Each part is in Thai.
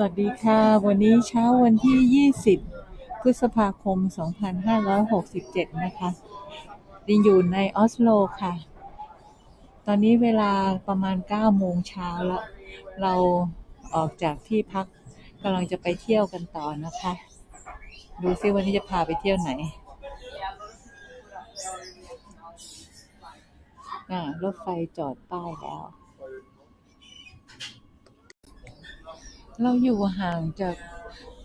สวัสดีค่ะ วันนี้เช้าวันที่ 20 พฤษภาคม 2567 นะคะดินอยู่ในออสโลค่ะ ตอนนี้เวลาประมาณ 9 โมงเช้าแล้ว เราออกจากที่พักกำลังจะไปเที่ยวกันต่อนะคะ ดูซิวันนี้จะพาไปเที่ยวไหนอ่ารถไฟจอดป้ายแล้ว เราอยู่ห่างจาก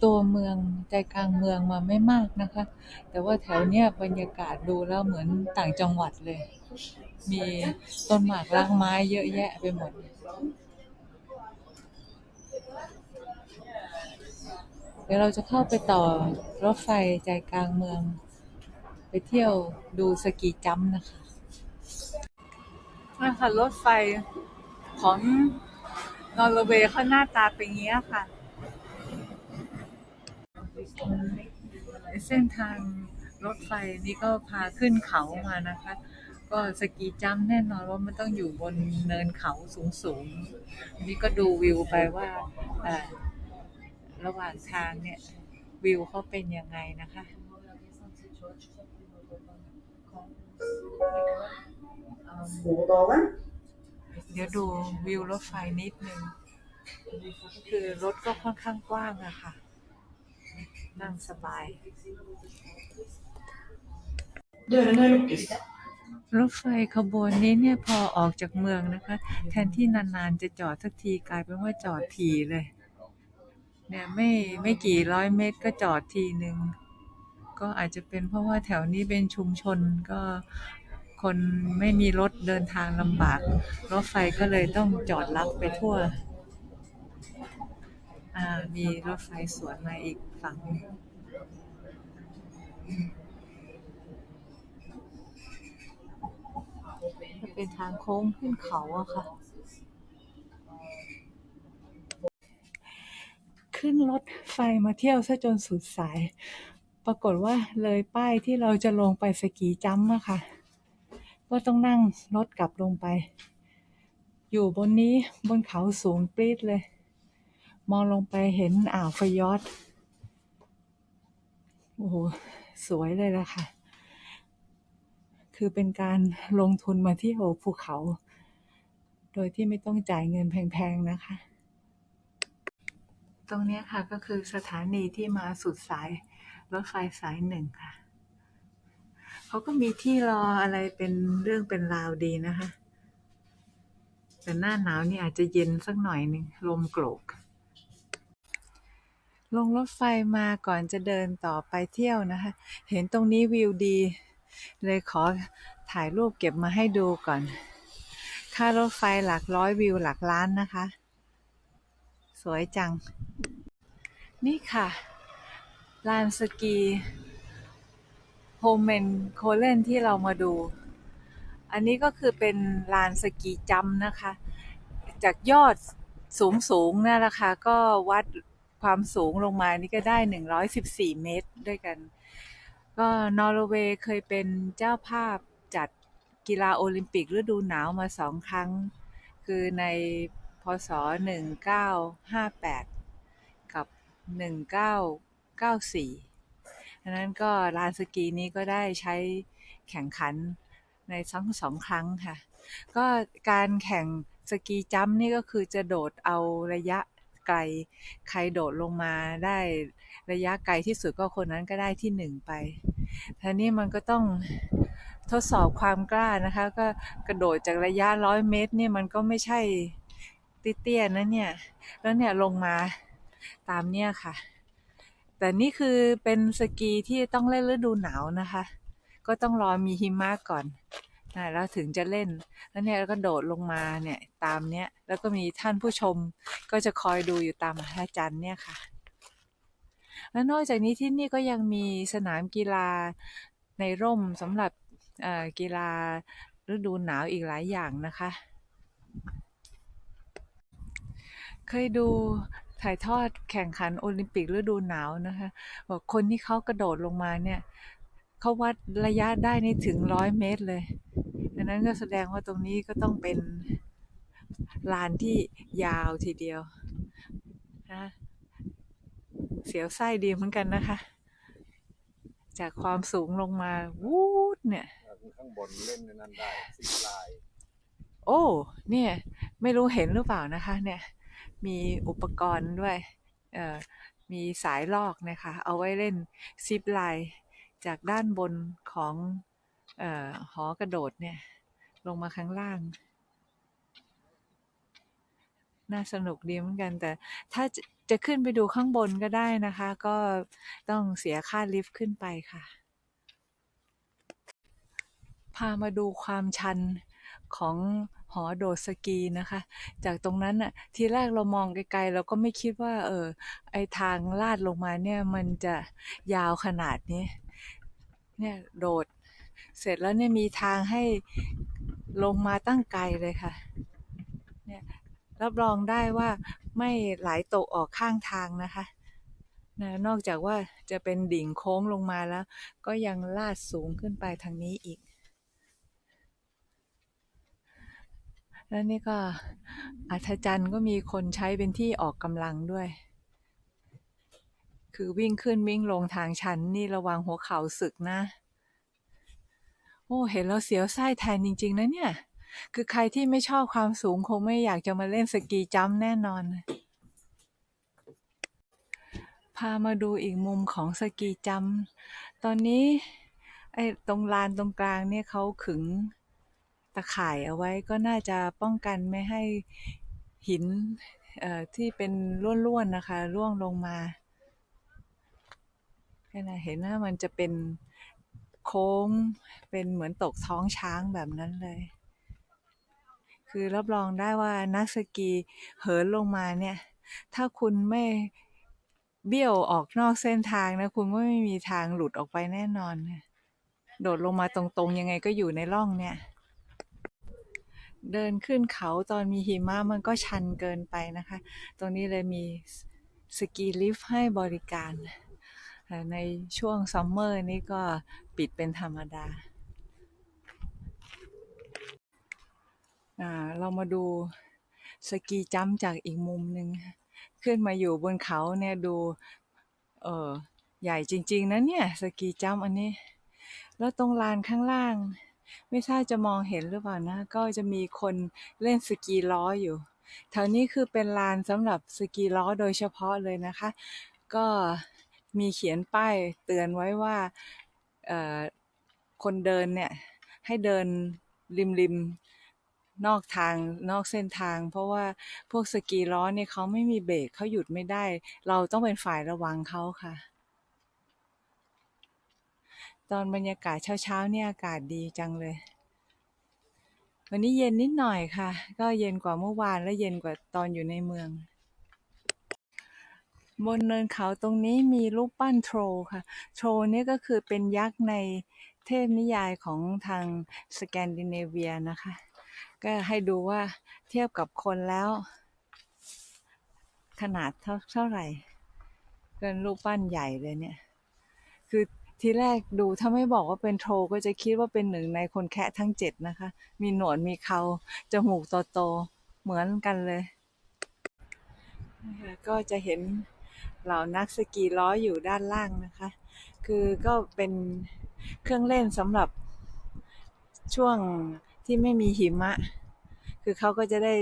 ตัวเมืองใจกลางเมืองมาไม่มากนะคะ แต่ว่าแถวเนี้ยบรรยากาศดูแล้วเหมือนต่างจังหวัดเลย มีต้นหมากรากไม้เยอะแยะไปหมด เดี๋ยวเราจะเข้าไปต่อรถไฟใจกลางเมือง ไปเที่ยวดูสกีจัมป์นะคะนะคะรถไฟของ นอร์เวย์เขาหน้าตาเป็นอย่างนี้ยค่ะ เส้นทางรถไฟนี่ก็พาขึ้นเขามานะคะ ก็สกีจัมแน่นอนว่ามันต้องอยู่บนเนินเขาสูงๆ นี่ก็ดูวิวไปว่าระหว่างทางเนี่ย วิวเขาเป็นยังไงนะคะ Overdoven. เดี๋ยวดูวิวรถไฟนิดนึง คือรถก็ค่อนข้างกว้างอะค่ะ นั่งสบาย Dørene lukkes. รถไฟขบวนนี้เนี่ยพอออกจากเมืองนะคะ แทนที่นานๆจะจอดสักทีกลายเป็นว่าจอดทีเลย เนี่ยไม่ไม่กี่ร้อยเมตรก็จอดทีหนึ่งก็อาจจะเป็นเพราะว่าแถวนี้เป็นชุมชนก็ คนไม่มีรถเดินทางลำบาก รถไฟก็เลยต้องจอดรับไปทั่วอ่ามีรถไฟสวนมาอีกฝั่งจะเป็นทางโค้งขึ้นเขาอะค่ะ ขึ้นรถไฟมาเที่ยวซะจนสุดสาย ปรากฏว่าเลยป้ายที่เราจะลงไปสกีจัมป์อะค่ะ ก็ต้องนั่งรถกลับลงไป อยู่บนนี้บนเขาสูงปรี๊ดเลย มองลงไปเห็นอ่าวฟยอดโอ้โห สวยเลยล่ะค่ะ คือเป็นการลงทุนมาที่ยวภูเขา โดยที่ไม่ต้องจ่ายเงินแพงๆนะคะ ตรงนี้ค่ะก็คือสถานีที่มาสุดสายรถไฟสายหนึ่งค่ะ เขาก็มีที่รออะไรเป็นเรื่องเป็นราวดีนะคะ แต่หน้าหนาวนี่อาจจะเย็นสักหน่อยหนึ่งลมโกรก ลงรถไฟมาก่อนจะเดินต่อไปเที่ยวนะคะ เห็นตรงนี้วิวดี เลยขอถ่ายรูปเก็บมาให้ดูก่อน ค่ารถไฟหลักร้อยวิวหลักล้านนะคะ สวยจัง นี่ค่ะลานสกี โฮเมนโคเลนที่เรามาดู อันนี้ก็คือเป็นลานสกีจัมนะคะ จากยอดสูงสูงนั่นแหละค่ะก็วัดความสูงลงมานี่ก็ได้ 114 เมตรด้วยกัน ก็นอร์เวย์เคยเป็นเจ้าภาพจัดกีฬาโอลิมปิกฤดูหนาวมาสองครั้ง คือในพศ 1958 กับ 1994 ดังนั้นก็ลานสกีนี้ก็ได้ใช้แข่งขันในทั้งสองครั้งค่ะ ก็การแข่งสกีจัมป์นี่ก็คือจะโดดเอาระยะไกล ใครโดดลงมาได้ระยะไกลที่สุดก็คนนั้นก็ได้ที่หนึ่งไปทีนี้มันก็ต้องทดสอบความกล้านะคะ ก็กระโดดจากระยะร้อยเมตรเนี่ยมันก็ไม่ใช่เตี้ยๆนะเนี่ย แล้วเนี่ยลงมาตามเนี่ยค่ะ แต่นี่คือเป็นสกีที่ต้องเล่นฤดูหนาวนะคะ ก็ต้องรอมีหิมะก่อนนะแล้วถึงจะเล่น แล้วเนี่ยก็โดดลงมาเนี่ยตามเนี้ย แล้วก็มีท่านผู้ชม ก็จะคอยดูอยู่ตามพระจันทร์เนี่ยค่ะ แล้วนอกจากนี้ที่นี่ก็ยังมีสนามกีฬาในร่มสำหรับเออกีฬาฤดูหนาวอีกหลายอย่างนะคะ เคยดู ถ่ายทอดแข่งขันโอลิมปิกฤดูหนาวนะคะบอกคนที่เขากระโดดลงมาเนี่ยเขาวัดระยะได้นี่ถึงร้อยเมตรเลยดังนั้นก็แสดงว่าตรงนี้ก็ต้องเป็นลานที่ยาวทีเดียวนะสียวไส้ดีเหมือนกันนะคะ จากความสูงลงมา วูดเนี่ยข้างบนเล่นในนั้นได้สีลาย โอ้ เนี่ย ไม่รู้เห็นหรือเปล่านะคะ เนี่ย มีอุปกรณ์ด้วยมีสายลอกนะคะ เอาไว้เล่นซิปไลน์จากด้านบนของออหอกระโดดเนี่ย ลงมาข้างล่าง น่าสนุกดีเหมือนกัน แต่ถ้าจะจะขึ้นไปดูข้างบนก็ได้นะคะ ก็ต้องเสียค่าลิฟต์ขึ้นไปค่ะ พามาดูความชันของ หอโดดสกีนะคะ จากตรงนั้นน่ะทีแรกเรามองไกลๆเราก็ไม่คิดว่า เออไอทางลาดลงมาเนี่ยมันจะยาวขนาดนี้เนี่ยโดดเสร็จแล้วเนี่ยมีทางให้ลงมาตั้งไกลเลยค่ะเนี่ยรับรองได้ว่าไม่ไหลตกออกข้างทางนะคะนะนอกจากว่าจะเป็นดิ่งโค้งลงมาแล้ว ก็ยังลาดสูงขึ้นไปทางนี้อีก แล้วนี่ก็อัธจันทร์ก็มีคนใช้เป็นที่ออกกำลังด้วย คือวิ่งขึ้นวิ่งลงทางชันนี่ระวังหัวเข่าสึกนะ โอ้เห็นแล้วเสียวไส้แทนจริง ๆ นะเนี่ย คือใครที่ไม่ชอบความสูงคงไม่อยากจะมาเล่นสกีจัมป์แน่นอน พามาดูอีกมุมของสกีจัมป์ตอนนี้ไอ้ตรงลานตรงกลางเนี่ยเขาขึง ตะข่ายเอาไว้ก็น่าจะป้องกันไม่ให้หินที่เป็นล้วนๆนะคะร่วงลงมาแค่นั้นเห็นว่ามันจะเป็นโค้งเป็นเหมือนตกท้องช้างแบบนั้นเลย คือรับรองได้ว่านักสกีเหินลงมาเนี่ย ถ้าคุณไม่เบี้ยวออกนอกเส้นทางนะ คุณก็ไม่มีทางหลุดออกไปแน่นอน โดดลงมาตรงๆ ยังไงก็อยู่ในร่องเนี่ย เดินขึ้นเขาตอนมีหิมะมันก็ชันเกินไปนะคะ ตรงนี้เลยมีสกีลิฟต์ให้บริการ ในช่วงซัมเมอร์นี่ก็ปิดเป็นธรรมดา เรามาดูสกีจัมจากอีกมุมหนึ่งขึ้นมาอยู่บนเขาเนี่ยดู เออใหญ่จริง ๆนะเนี่ย สกีจัมอันนี้ แล้วตรงลานข้างล่าง ไม่ทราบจะมองเห็นหรือเปล่านะ ก็จะมีคนเล่นสกีล้ออยู่แถวนี้คือเป็นลานสำหรับสกีล้อโดยเฉพาะเลยนะคะ ก็มีเขียนป้ายเตือนไว้ว่าคนเดินเนี่ยให้เดินริมริมนอกทางนอกเส้นทาง เพราะว่าพวกสกีล้อเนี่ยเขาไม่มีเบรกเขาหยุดไม่ได้ เราต้องเป็นฝ่ายระวังเขาค่ะ ตอนบรรยากาศเช้าๆเนี่ยอากาศดีจังเลย วันนี้เย็นนิดหน่อยค่ะ ก็เย็นกว่าเมื่อวานและเย็นกว่าตอนอยู่ในเมือง บนเนินเขาตรงนี้มีรูปปั้นโทรค่ะ โทรนี่ก็คือเป็นยักษ์ในเทพนิยายของทางสแกนดิเนเวียนะคะ ก็ให้ดูว่าเทียบกับคนแล้ว ขนาดเท่าเท่าไหร่เป็นรูปปั้นใหญ่เลยเนี่ย คือ ทีแรกดูถ้าไม่บอกว่าเป็นโทรก็จะคิดว่าเป็นหนึ่งในคนแคะทั้งเจ็ดนะคะ มีหนวดมีเขาจมูกโตๆเหมือนกันเลยนะคะก็จะเห็นเหล่านักสกีล้ออยู่ด้านล่างนะคะ คือก็เป็นเครื่องเล่นสำหรับช่วงที่ไม่มีหิมะ คือเขาก็จะได้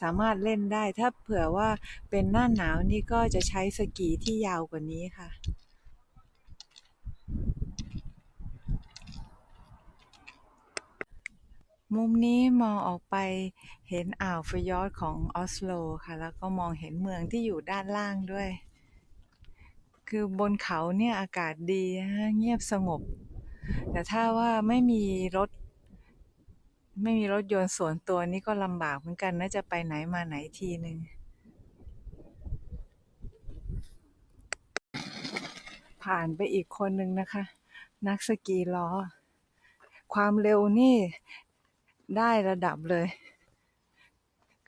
สามารถเล่นได้ ถ้าเผื่อว่าเป็นหน้าหนาวนี่ก็จะใช้สกีที่ยาวกว่านี้ค่ะ มุมนี้มองออกไปเห็นอ่าวฟยอร์ดของออสโลค่ะ แล้วก็มองเห็นเมืองที่อยู่ด้านล่างด้วย คือบนเขาเนี่ยอากาศดีเงียบสงบ แต่ถ้าว่าไม่มีรถ ไม่มีรถยนต์ส่วนตัวนี่ก็ลำบากเหมือนกันนะจะไปไหนมาไหนทีหนึ่งผ่านไปอีกคนหนึ่งนะคะ นักสกีล้อ ความเร็วนี่ ได้ระดับเลย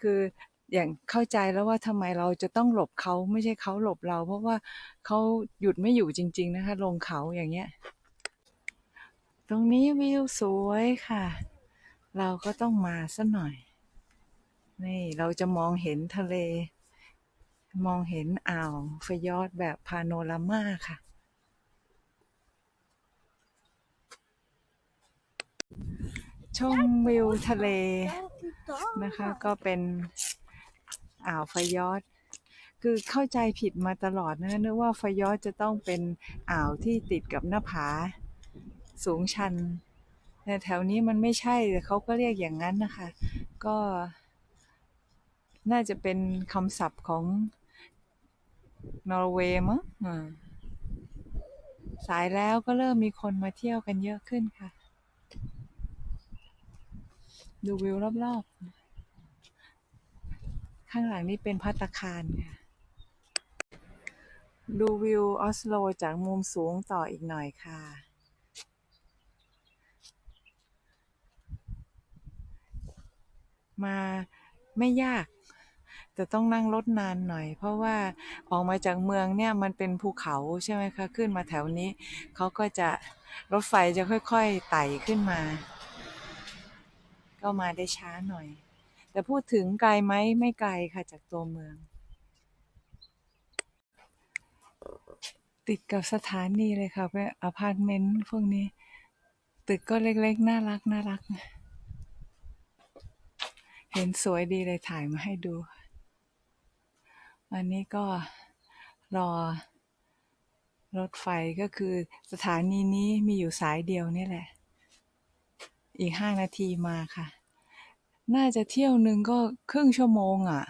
คืออย่างเข้าใจแล้วว่าทำไมเราจะต้องหลบเขาไม่ใช่เขาหลบเรา เพราะว่าเขาหยุดไม่อยู่จริง ๆ นะคะ ลงเขาอย่างเงี้ย ตรงนี้วิวสวยค่ะ เราก็ต้องมาสัหน่อย นี่เราจะมองเห็นทะเล มองเห็นอ่าวฟยอดแบบพาโนรามาค่ะ ชมวิวทะเลนะคะ ก็เป็นอ่าวฟยอด คือเข้าใจผิดมาตลอดนะนึกว่าฟยอดจะต้องเป็นอ่าวที่ติดกับหน้าผาสูงชันแต่แถวนี้มันไม่ใช่แต่เขาก็เรียกอย่างนั้นนะคะ ก็น่าจะเป็นคำศัพท์ของนอร์เวย์มั้งอ่าสายแล้วก็เริ่มมีคนมาเที่ยวกันเยอะขึ้นค่ะ ดูวิวรอบๆ ข้างหลังนี่เป็นพัตตาคารค่ะ ดูวิวออสโลจากมุมสูงต่ออีกหน่อยค่ะ มาไม่ยาก แต่ต้องนั่งรถนานหน่อย เพราะว่าออกมาจากเมืองเนี่ยมันเป็นภูเขาใช่ไหมคะ ขึ้นมาแถวนี้ เขาก็จะรถไฟจะค่อยๆไต่ขึ้นมา ก็มาได้ช้าหน่อย แต่พูดถึงไกลไหมไม่ไกลค่ะจากตัวเมือง ติดกับสถานีเลยค่ะเป็นอพาร์ตเมนต์พวกนี้ ตึกก็เล็กๆ น่ารักน่ารัก เห็นสวยดีเลยถ่ายมาให้ดูอันนี้ก็รอรถไฟก็คือสถานีนี้มีอยู่สายเดียวนี่แหละ อีกห้านาทีมาค่ะ น่าจะเที่ยวหนึ่งก็ครึ่งชั่วโมงอะ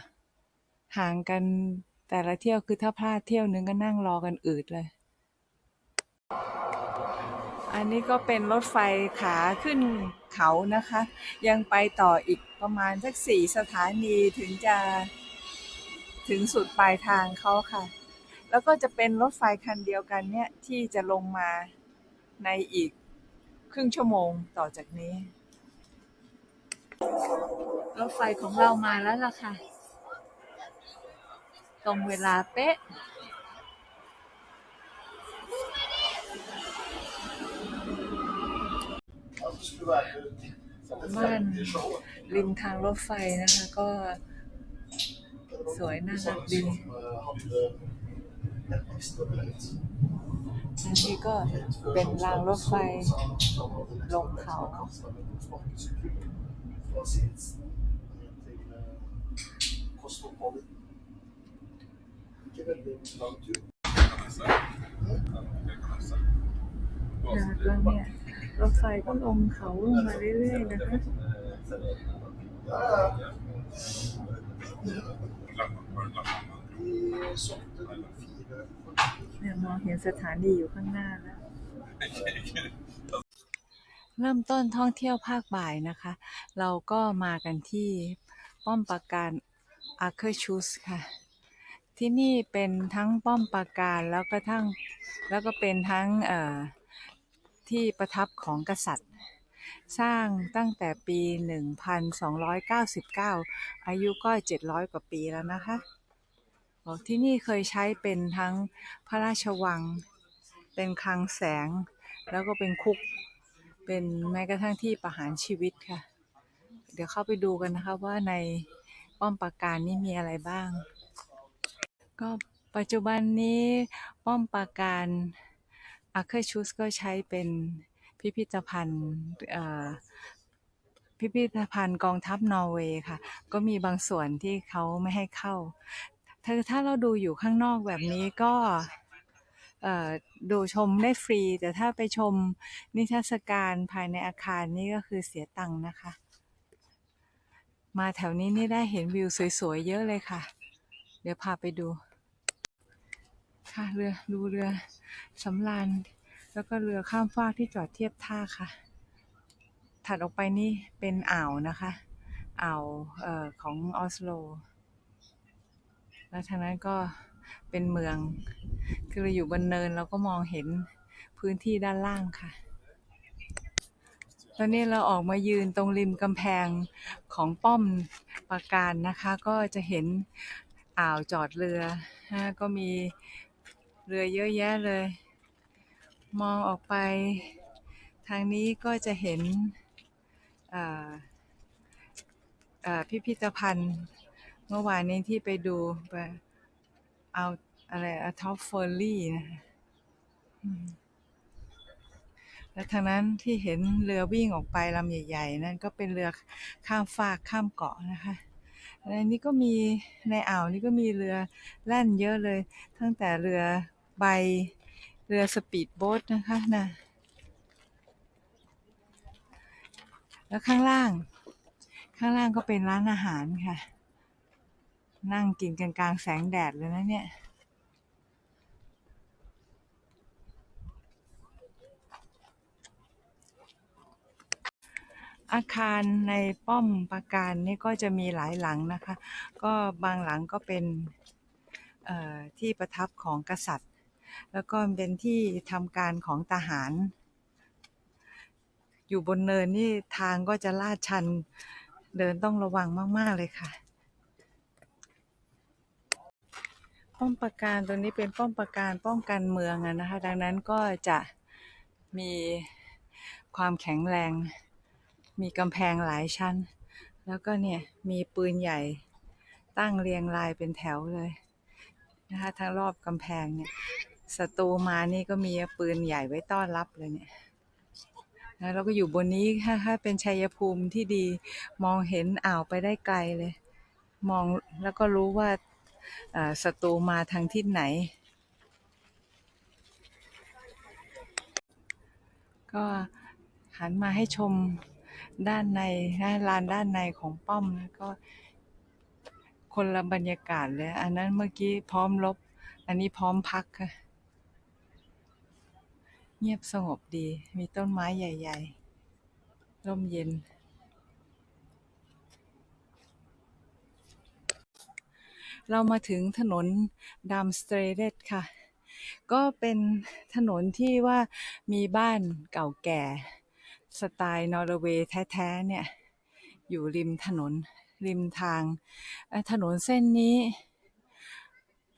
ห่างกันแต่ละเที่ยวคือถ้าพลาดเที่ยวหนึ่งก็นั่งรอกันอืดเลย อันนี้ก็เป็นรถไฟขาขึ้นเขานะคะ ยังไปต่ออีกประมาณสักสี่สถานีถึงจะถึงสุดปลายทางเขาค่ะ แล้วก็จะเป็นรถไฟคันเดียวกันเนี่ยที่จะลงมาในอีก ครึ่งชั่วโมงต่อจากนี้ รถไฟของเรามาแล้วล่ะค่ะ ตรงเวลาเป๊ะ บ้านริมทางรถไฟนะคะก็สวยน่ารักดี นนี้ก็เป็นรางรถไฟลงเขานะแล้วเนี่ยรถไฟก็ลงเขาลงมาเรื่อยๆนะคะ เนี่ยมองเห็นสถานีอยู่ข้างหน้าแล้ว เริ่มต้นท่องเที่ยวภาคบ่ายนะคะ เราก็มากันที่ป้อมปราการอาร์เคอร์ชูสค่ะ ที่นี่เป็นทั้งป้อมปราการแล้วก็ทั้งแล้วก็เป็นทั้งที่ประทับของกษัตริย์ สร้างตั้งแต่ปี 1299 อายุก็ 700 กว่าปีแล้วนะคะ ที่นี่เคยใช้เป็นทั้งพระราชวัง เป็นคลังแสง แล้วก็เป็นคุก เป็นแม้กระทั่งที่ประหารชีวิตค่ะ เดี๋ยวเข้าไปดูกันนะคะว่าในป้อมปราการนี้มีอะไรบ้าง ก็ปัจจุบันนี้ป้อมปราการอาเคอร์ชูสก็ใช้เป็นพิพิธภัณฑ์พิพิธภัณฑ์กองทัพนอร์เวย์ค่ะ ก็มีบางส่วนที่เขาไม่ให้เข้า ถ้าถ้าเราดูอยู่ข้างนอกแบบนี้ก็ดูชมได้ฟรี แต่ถ้าไปชมนิทรรศการภายในอาคารนี่ก็คือเสียตังค์นะคะ มาแถวนี้นี่ได้เห็นวิวสวยๆเยอะเลยค่ะ เดี๋ยวพาไปดู ค่ะเรือดูเรือสำราญแล้วก็เรือข้ามฟากที่จอดเทียบท่าค่ะ ถัดออกไปนี่เป็นอ่าวนะคะ อ่าวออของออสโล แล้วทางนั้นก็เป็นเมือง คือเราอยู่บนเนินเราก็มองเห็นพื้นที่ด้านล่างค่ะ ตอนนี้เราออกมายืนตรงริมกำแพงของป้อมปราการนะคะ ก็จะเห็นอ่าวจอดเรือนะก็มีเรือเยอะแยะเลย มองออกไป ทางนี้ก็จะเห็นพิพิธภัณฑ์ เมื่อวานนี้ที่ไปดูไปเอาอะไรอะท็อปเฟอร์รี่นะแล้วทางนั้นที่เห็นเรือวิ่งออกไปลำใหญ่ๆ นั่นก็เป็นเรือข้ามฟากข้ามเกาะนะคะในนี้ก็มีในอ่าวนี่ก็มีเรือแล่นเยอะเลย ตั้งแต่เรือใบเรือสปีดโบ๊ทนะคะนะแล้วข้างล่าง ข้างล่างก็เป็นร้านอาหารค่ะ นั่งกินกันกลางแสงแดดเลยนะเนี่ย อาคารในป้อมปราการนี่ก็จะมีหลายหลังนะคะ ก็บางหลังก็เป็นที่ประทับของกษัตริย์ แล้วก็เป็นที่ทำการของทหาร อยู่บนเนินนี่ทางก็จะลาดชันเดินต้องระวังมาก ๆ เลยค่ะ ป้อมปราการตัวนี้เป็นป้อมปราการป้องกันเมืองอะนะคะ ดังนั้นก็จะมีความแข็งแรง มีกำแพงหลายชั้น แล้วก็เนี่ยมีปืนใหญ่ตั้งเรียงรายเป็นแถวเลยนะคะทั้งรอบกำแพงเนี่ยศัตรูมานี่ก็มีปืนใหญ่ไว้ต้อนรับเลยเนี่ยแล้วเราก็อยู่บนนี้ค่ะถ้าเป็นชัยภูมิที่ดี มองเห็นอ่าวไปได้ไกลเลย มองแล้วก็รู้ว่า ศัตรูมาทางทิศไหน ก็หันมาให้ชมด้านในนะลานด้านในของป้อมนะก็คนละบรรยากาศเลย อันนั้นเมื่อกี้พร้อมรบอันนี้พร้อมพักค่ะเงียบสงบดี มีต้นไม้ใหญ่ ๆ ร่มเย็น เรามาถึงถนนดัมสเตรเดตค่ะ ก็เป็นถนนที่ว่ามีบ้านเก่าแก่ สไตล์นอร์เวย์แท้ๆเนี่ย อยู่ริมถนนริมทาง ถนนเส้นนี้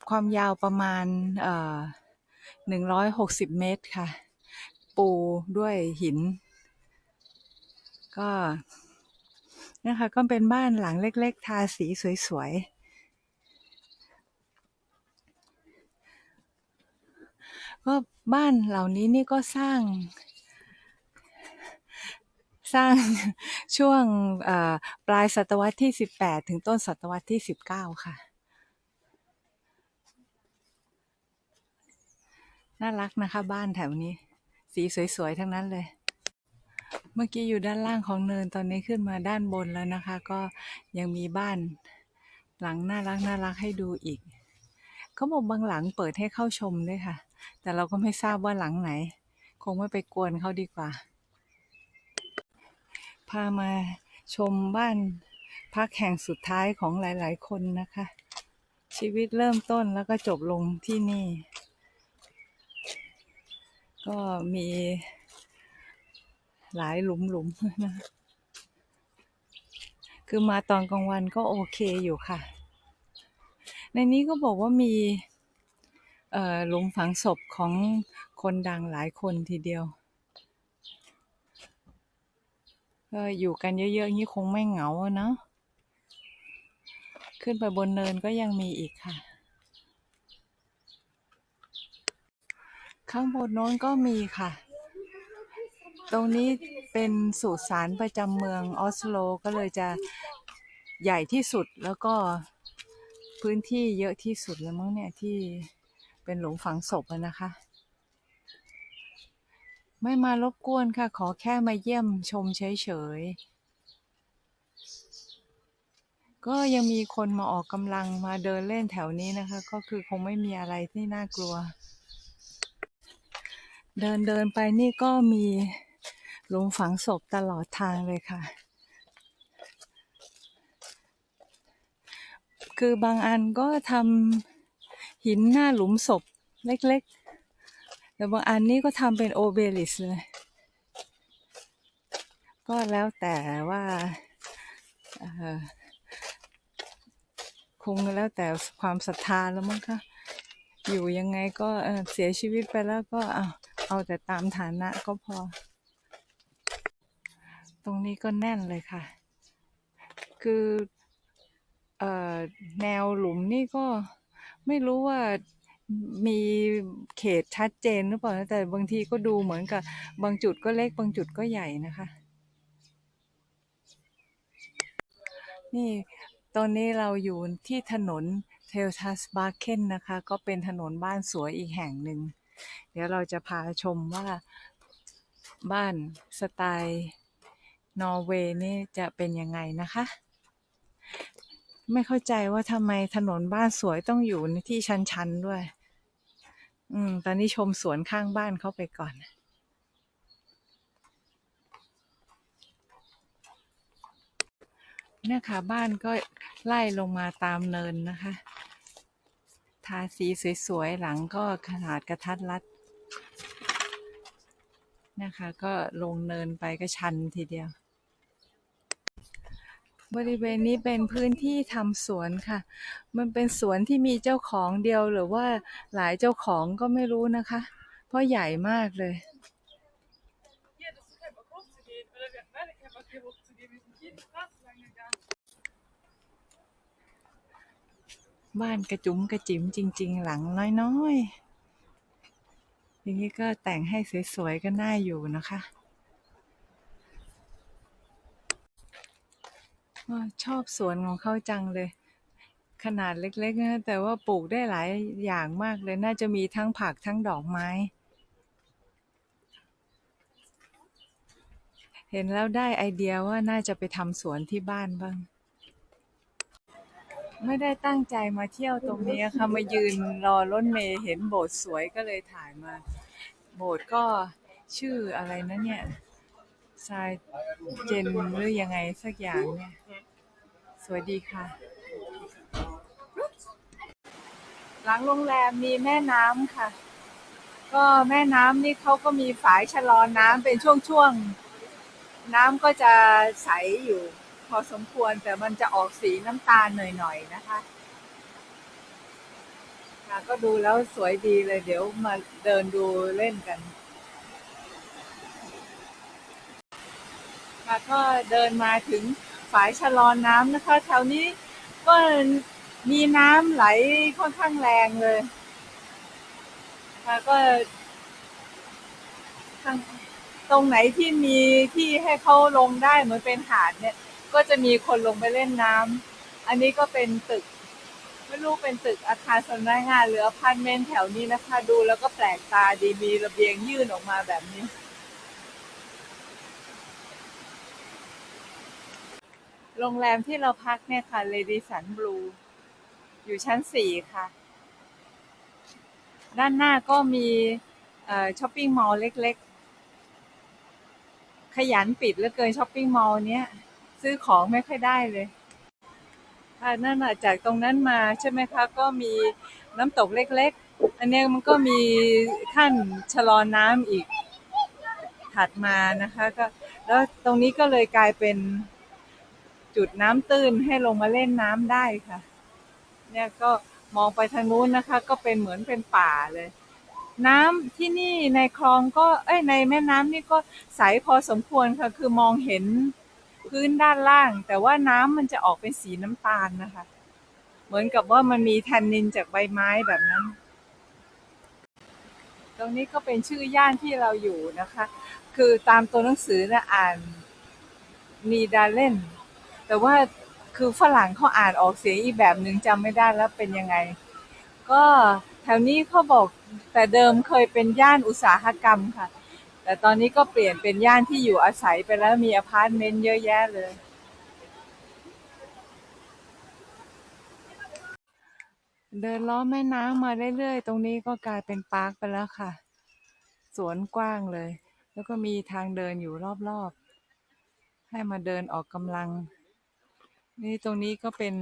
ความยาวประมาณเอ่อ160เมตรค่ะ ปูด้วยหิน ก็นะคะก็เป็นบ้านหลังเล็ก ๆ ทาสีสวย ๆ ก็บ้านเหล่านี้นี่ก็สร้าง สร้างช่วงปลายศตวรรษที่ 18 ถึงต้นศตวรรษที่ 19 ค่ะ น่ารักนะคะบ้านแถวนี้ สีสวย ๆ ทั้งนั้นเลย เมื่อกี้อยู่ด้านล่างของเนินตอนนี้ขึ้นมาด้านบนแล้วนะคะ ก็ยังมีบ้านหลังน่ารักน่ารักให้ดูอีก เขาบอกบางหลังเปิดให้เข้าชมด้วยค่ะ แต่เราก็ไม่ทราบว่าหลังไหน คงไม่ไปกวนเขาดีกว่า พามาชมบ้านพักแห่งสุดท้ายของหลาย ๆ คนนะคะ ชีวิตเริ่มต้นแล้วก็จบลงที่นี่ ก็มีหลายหลุมๆนะคือมาตอนกลางวันก็โอเคอยู่ค่ะ ในนี้ก็บอกว่ามี หลุมฝังศพของคนดังหลายคนทีเดียวก็อยู่กันเยอะๆนี้คงไม่เหงาเนาะขึ้นไปบนเนินก็ยังมีอีกค่ะ ข้างบนโน้นก็มีค่ะ ตรงนี้เป็นสุสานประจำเมืองออสโลก็เลยจะใหญ่ที่สุดแล้วก็พื้นที่เยอะที่สุดแล้วมั้งเนี่ยที่ เป็นหลุมฝังศพนะคะ ไม่มารบกวนค่ะ ขอแค่มาเยี่ยมชมเฉยๆ ก็ยังมีคนมาออกกำลังมาเดินเล่นแถวนี้นะคะ ก็คือคงไม่มีอะไรที่น่ากลัว เดินเดินไปนี่ก็มีหลุมฝังศพตลอดทางเลยค่ะ คือบางอันก็ทำ หินหน้าหลุมศพเล็กๆ แต่บางอันนี้ก็ทำเป็นโอเบลิสเลย ก็แล้วแต่ว่าคงแล้วแต่ความศรัทธาแล้วมั้งคะอยู่ยังไงก็เสียชีวิตไปแล้วก็เอาเอาแต่ตามฐานะก็พอ ตรงนี้ก็แน่นเลยค่ะ คืออแนวหลุมนี่ก็ ไม่รู้ว่ามีเขตชัดเจนหรือเปล่านะแต่บางทีก็ดูเหมือนกับบางจุดก็เล็กบางจุดก็ใหญ่นะคะ นี่ตอนนี้เราอยู่ที่ถนนเทลทัสบาเคนนะคะ ก็เป็นถนนบ้านสวยอีกแห่งหนึ่ง เดี๋ยวเราจะพาชมว่าบ้านสไตล์นอร์เวย์นี่จะเป็นยังไงนะคะ ไม่เข้าใจว่าทำไมถนนบ้านสวยต้องอยู่ในที่ชันๆด้วย อืม ตอนนี้ชมสวนข้างบ้านเข้าไปก่อนเนี่ยค่ะบ้านก็ไล่ลงมาตามเนินนะคะ ทาสีสวยๆ หลังก็ขนาดกระทัดรัดนะคะ ก็ลงเนินไปก็ชันทีเดียว บริเวณนี้เป็นพื้นที่ทำสวนค่ะ มันเป็นสวนที่มีเจ้าของเดียวหรือว่าหลายเจ้าของก็ไม่รู้นะคะ เพราะใหญ่มากเลย บ้านกระจุ๋มกระจิ๋มจริง ๆ หลังน้อยๆอย่างนี้ก็แต่งให้สวยๆก็น่าอยู่นะคะอ้อ ชอบสวนของเขาจังเลย ขนาดเล็กๆนะแต่ว่าปลูกได้หลายอย่างมากเลย น่าจะมีทั้งผักทั้งดอกไม้ เห็นแล้วได้ไอเดียว่าน่าจะไปทำสวนที่บ้านบ้าง ไม่ได้ตั้งใจมาเที่ยวตรงนี้ค่ะ มายืนรอรถเมย์เห็นโบสถ์สวยก็เลยถ่ายมา โบสถ์ก็ชื่ออะไรนะเนี่ย ซายเจนหรือยังไงสักอย่างเนี่ย สวัสดีค่ะ หลังโรงแรมมีแม่น้ำค่ะ ก็แม่น้ำนี่เขาก็มีฝายชะลอน้ำเป็นช่วงๆ น้ำก็จะใสอยู่ พอสมควรแต่มันจะออกสีน้ำตาลหน่อยๆนะคะคะก็ดูแล้วสวยดีเลยเดี๋ยวมาเดินดูเล่นกัน ค่ะก็เดินมาถึงฝายชะลอน้ำนะคะแถวนี้ก็มีน้ำไหลค่อนข้างแรงเลยค่ะก็ทางตรงไหนที่มีที่ให้เขาลงได้เหมือนเป็นหาดเนี่ย ก็จะมีคนลงไปเล่นน้ำอันนี้ก็เป็นตึก ไม่รู้เป็นตึกอาคารสำนักงานหรืออพาร์ตเมนต์แถวนี้นะคะ ดูแล้วก็แปลกตาดีมีระเบียงยื่นออกมาแบบนี้ โรงแรมที่เราพักเนี่ยค่ะ Lady Sun Blue อยู่ชั้นสี่ค่ะ ด้านหน้าก็มีช้อปปิ้งมอลล์เล็กๆ ขยันปิดเหลือเกินช้อปปิ้งมอลล์เนี้ย ซื้อของไม่ค่อยได้เลยค่ะนั่นน่ะจากตรงนั้นมาใช่ไหมคะ ก็มีน้ำตกเล็กๆ อันนี้มันก็มีขั้นชะลอน้ำอีกถัดมานะคะ ก็แล้วตรงนี้ก็เลยกลายเป็น จุดน้ำตื้นให้ลงมาเล่นน้ำได้ค่ะ เนี่ยก็มองไปทางนู้นนะคะ ก็เป็นเหมือนเป็นป่าเลย น้ำที่นี่ในคลองก็เอ้ยในแม่น้ำนี่ก็ใสพอสมควรค่ะ คือมองเห็นพื้นด้านล่าง แต่ว่าน้ำมันจะออกเป็นสีน้ำตาลนะคะ เหมือนกับว่ามันมีแทนนินจากใบไม้แบบนั้น ตรงนี้ก็เป็นชื่อย่านที่เราอยู่นะคะ คือตามตัวหนังสือนะอ่านนีดาเล่น แต่ว่าคือฝรั่งเขาอ่านออกเสียงอีกแบบหนึ่งจำไม่ได้แล้วเป็นยังไง ก็แถวนี้เขาบอกแต่เดิมเคยเป็นย่านอุตสาหกรรมค่ะ แต่ตอนนี้ก็เปลี่ยนเป็นย่านที่อยู่อาศัยไปแล้วมีอพาร์ตเมนต์เยอะแยะเลย เดินล้อมแม่น้ำมาเรื่อยๆ ตรงนี้ก็กลายเป็นปาร์คไปแล้วค่ะ สวนกว้างเลย แล้วก็มีทางเดินอยู่รอบๆ ให้มาเดินออกกำลัง นี่ตรงนี้ก็เป็น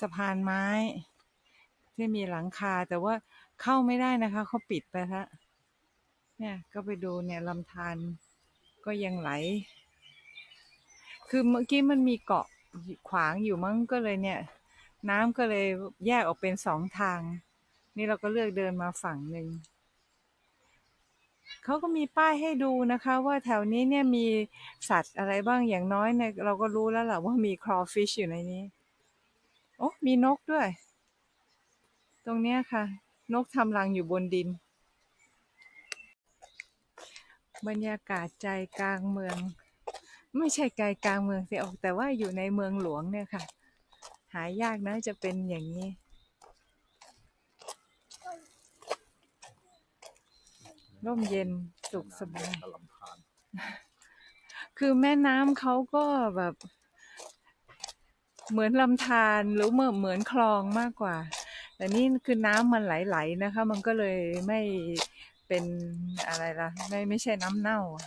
สะพานไม้ ที่มีหลังคาแต่ว่าเข้าไม่ได้นะคะเขาปิดไปแล้วเนี่ยก็ไปดูเนี่ยลำธารก็ยังไหล คือเมื่อกี้มันมีเกาะขวางอยู่มั้งก็เลยเนี่ย น้ำก็เลยแยกออกเป็นสองทาง นี่เราก็เลือกเดินมาฝั่งหนึ่ง เขาก็มีป้ายให้ดูนะคะว่าแถวนี้เนี่ยมีสัตว์อะไรบ้างอย่างน้อยเนี่ยเราก็รู้แล้วแหละว่ามี crawfish อยู่ในนี้ โอ้มีนกด้วย ตรงเนี้ยค่ะ นกทำรังอยู่บนดิน บรรยากาศใจกลางเมือง ไม่ใช่ใจกลางเมืองสิออกแต่ว่าอยู่ในเมืองหลวงเนี่ยค่ะ หายากนะจะเป็นอย่างนี้ ร่มเย็นสุขสบายกระลำพานคือแม่น้ำเขาก็แบบ เหมือนลำธารหรือเหมือนเหมือนคลองมากกว่า แต่นี่คือน้ำมันไหลๆนะคะ มันก็เลยไม่เป็นอะไรล่ะ ไม่ไม่ใช่น้ำเน่าอะ